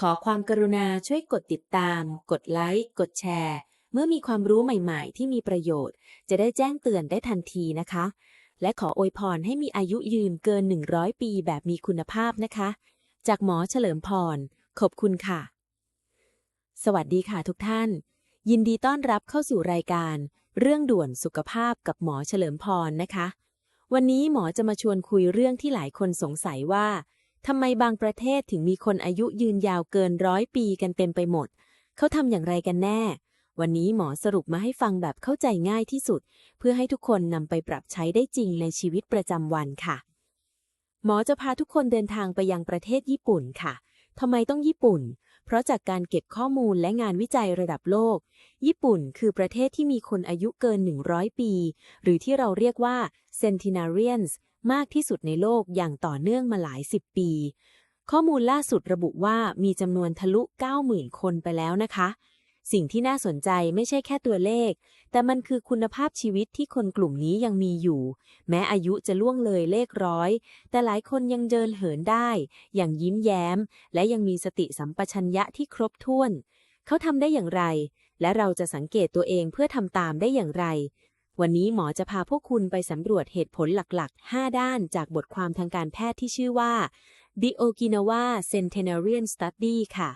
ขอความกรุณาช่วยกดติดตาม กดไลค์ กดแชร์ เมื่อมีความรู้ใหม่ๆ ที่มีประโยชน์ จะได้แจ้งเตือนได้ทันทีนะคะ และขออวยพรให้มีอายุยืนเกิน 100 ปีแบบมีคุณภาพนะคะ จากหมอเฉลิมพร ขอบคุณค่ะ สวัสดีค่ะทุกท่าน ยินดีต้อนรับเข้าสู่รายการ เรื่องด่วนสุขภาพกับหมอเฉลิมพรนะคะ วันนี้หมอจะมาชวนคุยเรื่องที่หลายคนสงสัยว่า ทำไมบางประเทศถึงมีคนอายุยืนยาวเกินร้อยปีกันเต็มไปหมด เขาทำอย่างไรกันแน่ วันนี้หมอสรุปมาให้ฟังแบบเข้าใจง่ายที่สุด เพื่อให้ทุกคนนำไปปรับใช้ได้จริงในชีวิตประจำวันค่ะ หมอจะพาทุกคนเดินทางไปยังประเทศญี่ปุ่นค่ะทำไมต้องญี่ปุ่น เพราะจากการเก็บข้อมูลและงานวิจัยระดับโลก ญี่ปุ่นคือประเทศที่มีคนอายุเกิน 100 ปี หรือที่เราเรียกว่า centenarians มากที่สุดในโลกอย่างต่อเนื่องมาหลายสิบปี ข้อมูลล่าสุดระบุว่ามีจำนวนทะลุ 90,000 คนไปแล้วนะคะ สิ่งที่น่าสนใจไม่ใช่แค่ตัวเลข แต่มันคือคุณภาพชีวิตที่คนกลุ่มนี้ยังมีอยู่ แม้อายุจะล่วงเลยเลขร้อย แต่หลายคนยังเดินเหินได้ อย่างยิ้มแย้ม และยังมีสติสัมปชัญญะที่ครบถ้วน เขาทำได้อย่างไร และเราจะสังเกตตัวเองเพื่อทำตามได้อย่างไร วันนี้หมอจะพาพวกคุณไปสำรวจเหตุผลหลักๆ 5 ด้านจากบทความทางการแพทย์ที่ชื่อว่า The Okinawa Centenarian Study ค่ะ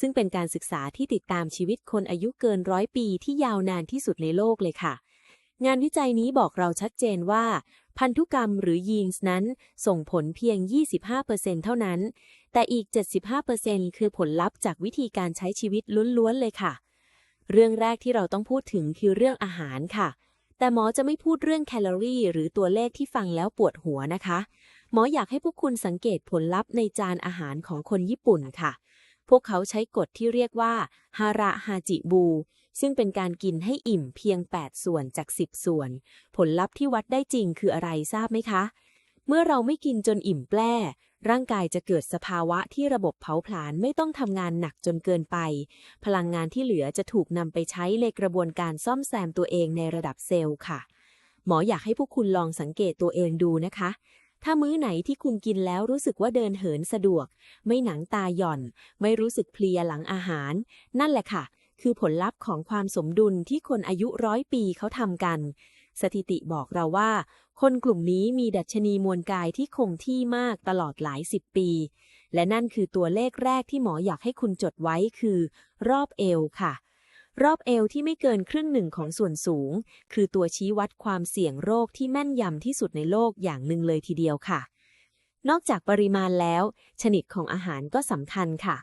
ซึ่งเป็นการศึกษาที่ติดตามชีวิตคนอายุเกินร้อยปีที่ยาวนานที่สุดในโลกเลยค่ะ งานวิจัยนี้บอกเราชัดเจนว่า พันธุกรรมหรือยีนส์นั้นส่งผลเพียง 25%เท่านั้น แต่อีก 75%คือผลลัพธ์จากวิธีการใช้ชีวิตล้วนๆเลยค่ะ เรื่องแรกที่เราต้องพูดถึงคือเรื่องอาหารค่ะ แต่หมอจะไม่พูดเรื่องแคลอรี่ หรือตัวเลขที่ฟังแล้วปวดหัวนะคะ หมออยากให้พวกคุณสังเกตผลลัพธ์ในจานอาหารของคนญี่ปุ่นค่ะ พวกเขาใช้กฎที่เรียกว่าฮาระฮาจิบู ซึ่งเป็นการกินให้อิ่มเพียง 8 ส่วนจาก 10 ส่วน ผลลัพธ์ที่วัดได้จริงคืออะไรทราบไหมคะ เมื่อเราไม่กินจนอิ่มแปร่ร่างกายจะเกิดสภาวะที่ระบบเผาผลาญไม่ต้องทำงานหนักจนเกินไป พลังงานที่เหลือจะถูกนำไปใช้ในกระบวนการซ่อมแซมตัวเองในระดับเซลล์ค่ะ หมออยากให้พวกคุณลองสังเกตตัวเองดูนะคะ ถ้ามื้อไหนที่คุณกินแล้วรู้สึกว่าเดินเหินสะดวก ไม่หนังตาหย่อน ไม่รู้สึกเพลียหลังอาหาร นั่นแหละค่ะ คือผลลัพธ์ของความสมดุลที่คนอายุร้อยปีเขาทำกันสถิติบอกเราว่า คนกลุ่มนี้มีดัชนีมวลกายที่คงที่มากตลอดหลายสิบปี และนั่นคือตัวเลขแรกที่หมออยากให้คุณจดไว้คือ รอบเอวค่ะ รอบเอวที่ไม่เกินครึ่งหนึ่งของส่วนสูง คือตัวชี้วัดความเสี่ยงโรคที่แม่นยำที่สุดในโลกอย่างหนึ่งเลยทีเดียวค่ะ นอกจากปริมาณแล้ว ชนิดของอาหารก็สำคัญค่ะ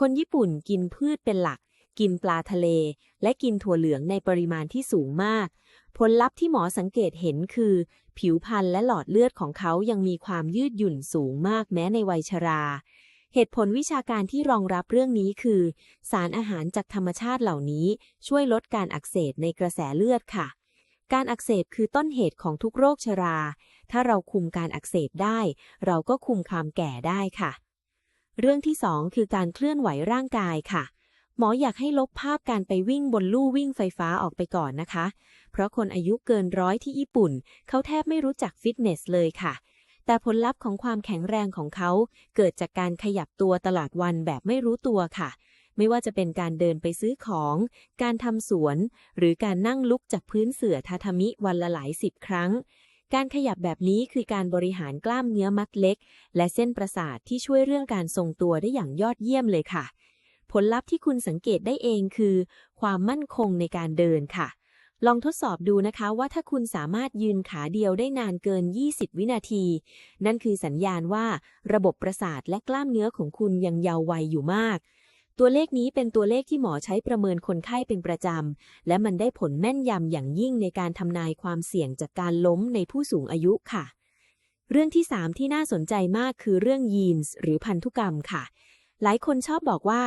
คนญี่ปุ่นกินพืชเป็นหลัก กินปลาทะเล และกินถั่วเหลืองในปริมาณที่สูงมาก ผลลัพธ์ที่หมอสังเกตเห็นคือ ผิวพรรณและหลอดเลือดของเขายังมีความยืดหยุ่นสูงมากแม้ในวัยชรา เหตุผลวิชาการที่รองรับเรื่องนี้คือ สารอาหารจากธรรมชาติเหล่านี้ ช่วยลดการอักเสบในกระแสเลือดค่ะ การอักเสบคือต้นเหตุของทุกโรคชรา ถ้าเราคุมการอักเสบได้ เราก็คุมความแก่ได้ค่ะ เรื่องที่สองคือการเคลื่อนไหวร่างกายค่ะ หมออยากให้ลบภาพการไปวิ่งบนลู่วิ่งไฟฟ้าออกไปก่อนนะคะ เพราะคนอายุเกินร้อยที่ญี่ปุ่น เขาแทบไม่รู้จักฟิตเนสเลยค่ะ แต่ผลลัพธ์ของความแข็งแรงของเขาเกิดจากการขยับตัวตลอดวันแบบไม่รู้ตัวค่ะ ไม่ว่าจะเป็นการเดินไปซื้อของ การทำสวน หรือการนั่งลุกจากพื้นเสื่อทาทามิวันละหลายสิบครั้งการขยับแบบนี้คือการบริหารกล้ามเนื้อมัดเล็ก และเส้นประสาทที่ช่วยเรื่องการทรงตัวได้อย่างยอดเยี่ยมเลยค่ะ ผลลัพธ์ที่คุณสังเกตได้เองคือ ความมั่นคงในการเดินค่ะ ลองทดสอบดูนะคะว่าถ้าคุณสามารถยืนขาเดียวได้นานเกิน 20 วินาที นั่นคือสัญญาณว่าระบบประสาทและกล้ามเนื้อของคุณยังเยาว์วัยอยู่มากตัวเลขนี้เป็นตัวเลขที่หมอใช้ประเมินคนไข้เป็นประจำ และมันได้ผลแม่นยำอย่างยิ่งในการทำนายความเสี่ยงจากการล้มในผู้สูงอายุค่ะ เรื่องที่ 3 ที่น่าสนใจมากคือเรื่องยีนส์หรือพันธุกรรมค่ะ หลายคนชอบบอกว่า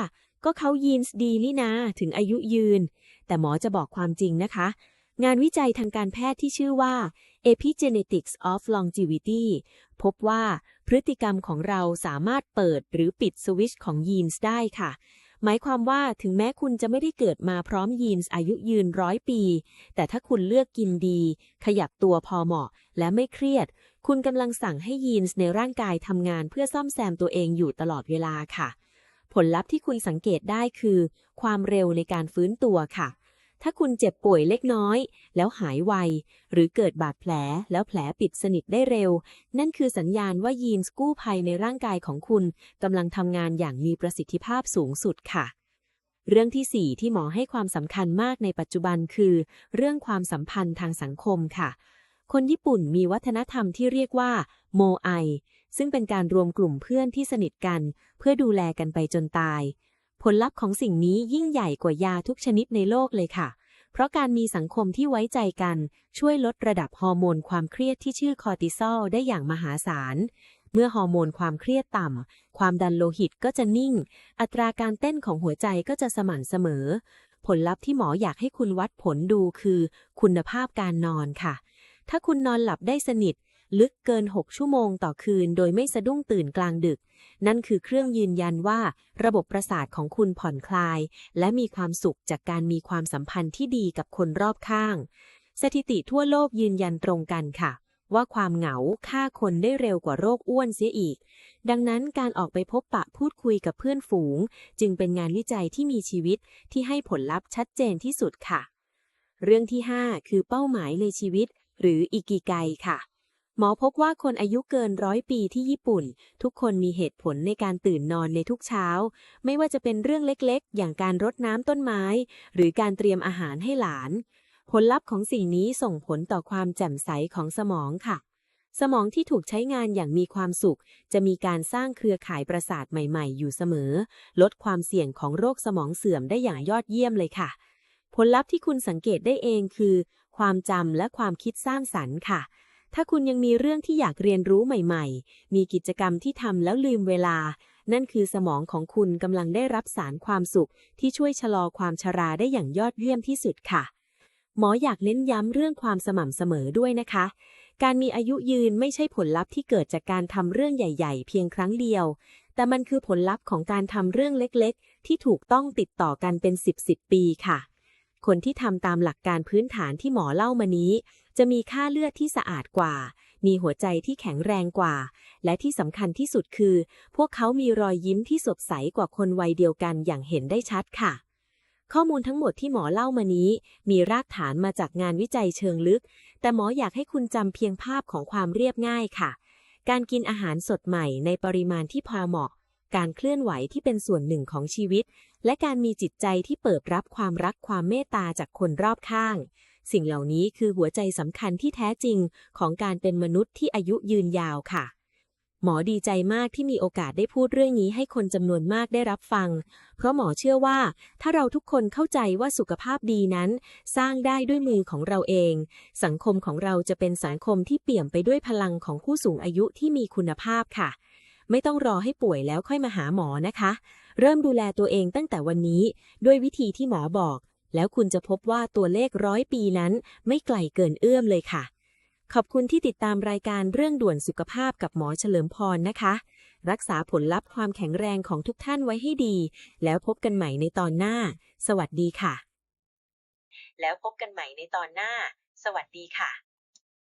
ก็เขายีนส์ดีนี่นาถึงอายุยืน แต่หมอจะบอกความจริงนะคะ งานวิจัยทางการแพทย์ที่ชื่อว่า Epigenetics of Longevity พบว่าพฤติกรรมของเราสามารถเปิดหรือปิดสวิตช์ของยีนส์ได้ค่ะหมายความว่าถึงแม้คุณจะไม่ได้เกิดมาพร้อมยีนส์อายุยืนร้อยปี แต่ถ้าคุณเลือกกินดี ขยับตัวพอเหมาะ และไม่เครียด คุณกำลังสั่งให้ยีนส์ในร่างกายทำงานเพื่อซ่อมแซมตัวเองอยู่ตลอดเวลาค่ะ ลลัพธ์ที่คุณสังเกตได้คือ ความเร็วในการฟื้นตัวค่ะ ถ้าคุณเจ็บป่วยเล็กน้อย แล้วหายไว หรือเกิดบาดแผลแล้วแผลปิดสนิทได้เร็ว นั่นคือสัญญาณว่ายีนสกู้ภัยในร่างกายของคุณกำลังทำงานอย่างมีประสิทธิภาพสูงสุดค่ะเรื่องที่ 4 ที่หมอให้ความสำคัญมากในปัจจุบันคือ เรื่องความสัมพันธ์ทางสังคมค่ะ คนญี่ปุ่นมีวัฒนธรรมที่เรียกว่าโมไอ ซึ่งเป็นการรวมกลุ่มเพื่อนที่สนิทกัน เพื่อดูแลกันไปจนตาย ผลลัพธ์ของสิ่งนี้ยิ่งใหญ่กว่ายาทุกชนิดในโลกเลยค่ะ เพราะการมีสังคมที่ไว้ใจกัน ช่วยลดระดับฮอร์โมนความเครียดที่ชื่อคอร์ติซอลได้อย่างมหาศาลเมื่อฮอร์โมนความเครียดต่ำ ความดันโลหิตก็จะนิ่ง อัตราการเต้นของหัวใจก็จะสม่ำเสมอ ผลลัพธ์ที่หมออยากให้คุณวัดผลดูคือ คุณภาพการนอนค่ะ ถ้าคุณนอนหลับได้สนิท ลึกเกิน 6 ชั่วโมงต่อคืน โดยไม่สะดุ้งตื่นกลางดึก นั่นคือเครื่องยืนยันว่าระบบประสาทของคุณผ่อนคลาย และมีความสุขจากการมีความสัมพันธ์ที่ดีกับคนรอบข้าง สถิติทั่วโลกยืนยันตรงกันค่ะ ว่าความเหงาฆ่าคนได้เร็วกว่าโรคอ้วนเสียอีก ดังนั้นการออกไปพบปะพูดคุยกับเพื่อนฝูง จึงเป็นงานวิจัยที่มีชีวิตที่ให้ผลลัพธ์ชัดเจนที่สุดค่ะเรื่องที่ 5 คือเป้าหมายในชีวิต หรืออิกิไกค่ะ หมอพบว่าคนอายุเกินร้อยปีที่ญี่ปุ่น ทุกคนมีเหตุผลในการตื่นนอนในทุกเช้า ไม่ว่าจะเป็นเรื่องเล็กๆ อย่างการรดน้ำต้นไม้ หรือการเตรียมอาหารให้หลาน ผลลัพธ์ของสิ่งนี้ส่งผลต่อความแจ่มใสของสมองค่ะ สมองที่ถูกใช้งานอย่างมีความสุข จะมีการสร้างเครือข่ายประสาทใหม่ๆ อยู่เสมอ ลดความเสี่ยงของโรคสมองเสื่อมได้อย่างยอดเยี่ยมเลยค่ะ ผลลัพธ์ที่คุณสังเกตได้เองคือ ความจำและความคิดสร้างสรรค์ค่ะ ถ้าคุณยังมีเรื่องที่อยากเรียนรู้ใหม่ ๆ มีกิจกรรมที่ทำแล้วลืมเวลา นั่นคือสมองของคุณกำลังได้รับสารความสุข ที่ช่วยชะลอความชราได้อย่างยอดเยี่ยมที่สุดค่ะ หมออยากเน้นย้ำเรื่องความสม่ำเสมอด้วยนะคะ การมีอายุยืนไม่ใช่ผลลัพธ์ที่เกิดจากการทำเรื่องใหญ่ ๆ เพียงครั้งเดียว แต่มันคือผลลัพธ์ของการทำเรื่องเล็ก ๆ ที่ถูกต้องติดต่อกันเป็น 10-10 ปีค่ะ คนที่ทำตามหลักการพื้นฐานที่หมอเล่ามานี้ จะมีค่าเลือดที่สะอาดกว่า มีหัวใจที่แข็งแรงกว่า และที่สำคัญที่สุดคือ พวกเขามีรอยยิ้มที่สดใสกว่าคนวัยเดียวกันอย่างเห็นได้ชัดค่ะ ข้อมูลทั้งหมดที่หมอเล่ามานี้ มีรากฐานมาจากงานวิจัยเชิงลึก แต่หมออยากให้คุณจำเพียงภาพของความเรียบง่ายค่ะ การกินอาหารสดใหม่ในปริมาณที่พอเหมาะ การเคลื่อนไหวที่เป็นส่วนหนึ่งของชีวิต และการมีจิตใจที่เปิดรับความรักความเมตตาจากคนรอบข้าง สิ่งเหล่านี้คือหัวใจสำคัญที่แท้จริงของการเป็นมนุษย์ที่อายุยืนยาวค่ะ หมอดีใจมากที่มีโอกาสได้พูดเรื่องนี้ให้คนจำนวนมากได้รับฟัง เพราะหมอเชื่อว่า ถ้าเราทุกคนเข้าใจว่าสุขภาพดีนั้น สร้างได้ด้วยมือของเราเอง สังคมของเราจะเป็นสังคมที่เปี่ยมไปด้วยพลังของผู้สูงอายุที่มีคุณภาพค่ะ ไม่ต้องรอให้ป่วยแล้วค่อยมาหาหมอนะคะ เริ่มดูแลตัวเองตั้งแต่วันนี้ ด้วยวิธีที่หมอบอก แล้วคุณจะพบว่าตัวเลขร้อยปีนั้น ไม่ไกลเกินเอื้อมเลยค่ะ ขอบคุณที่ติดตามรายการเรื่องด่วนสุขภาพกับหมอเฉลิมพรนะคะ รักษาผลลัพธ์ความแข็งแรงของทุกท่านไว้ให้ดี แล้วพบกันใหม่ในตอนหน้า สวัสดีค่ะ แล้วพบกันใหม่ในตอนหน้า สวัสดีค่ะ